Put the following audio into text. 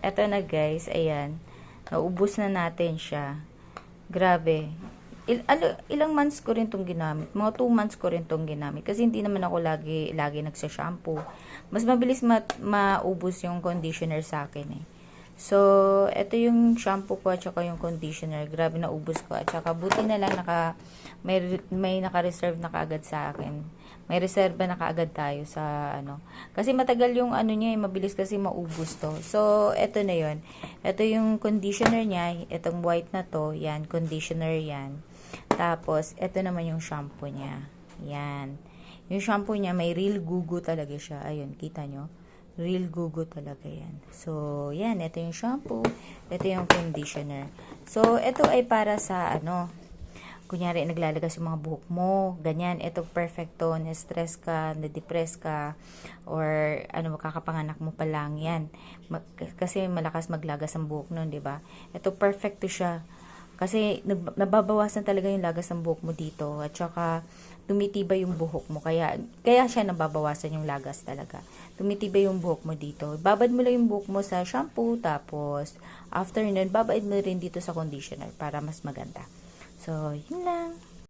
eto na guys, ayan. Naubos na natin siya. Grabe. Il, ano, ilang months ko rin tong ginamit. Mga 2 months ko rin tong ginamit. Kasi hindi naman ako lagi, lagi nagsashampoo. Mas mabilis ma, maubos yung conditioner sa akin eh. So, ito yung shampoo ko at saka yung conditioner. Grabe na ubos ko. At saka buti na lang naka, may, may naka-reserve na kaagad sa akin. May reserva na kaagad tayo sa ano. Kasi matagal yung ano niya, eh, mabilis kasi maubos to. So, ito na yon Ito yung conditioner niya. Itong white na to. Yan, conditioner yan. Tapos, ito naman yung shampoo niya. Yan. Yung shampoo niya, may real gugu talaga siya. Ayun, kita nyo? Real gugu talaga yan. So, yan. Ito yung shampoo. Ito yung conditioner. So, ito ay para sa ano, kunyari naglalagas yung mga buhok mo, ganyan, ito perfect to, na-stress ka, na-depress ka, or ano, makakapanganak mo pa lang, yan. Ma- kasi malakas maglagas ang buhok nun, ba? Ito perfect to siya. Kasi nab- nababawasan talaga yung lagas ng buhok mo dito, at saka tumitibay yung buhok mo, kaya, kaya siya nababawasan yung lagas talaga. Tumitibay yung buhok mo dito. Babad mo lang yung buhok mo sa shampoo, tapos after nun, babad mo rin dito sa conditioner para mas maganda. So, yun lang.